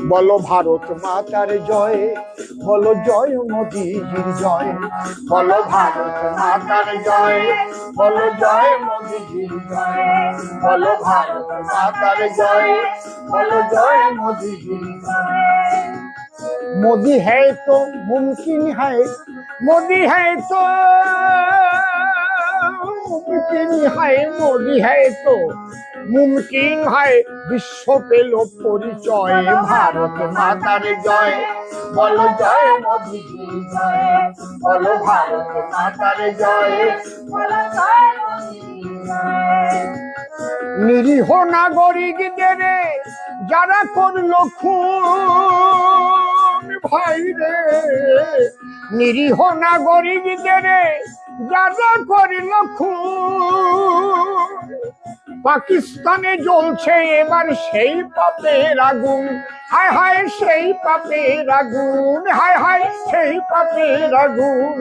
বলো ভারত মাতার জয় বলো জয় মোদিজির জয় বলো ভারত মাতার জয় বলো জয় মোদিজির জয় বলো ভারত মাতার জয় বলো জয় মোদিজির জয় मोदी है तो मुमकिन है मोदी है तो মুমকিন হয় মরি হয় তো মুমকিন বিশ্ব পেল পরিচয়, ভারত মাতার জয়। বল জয় মোদি জয় ভারত মাতার জয় নিরীহ নাগরিকদের যারা কোন খুন ভাই রে। নিরীহ নাগরিকদের যারা করে খুন পাকিস্তানে জ্বলছে এবার সেই পাপের আগুন। হায় হায় সেই পাপের আগুন, হায় হায় সেই পাপের আগুন।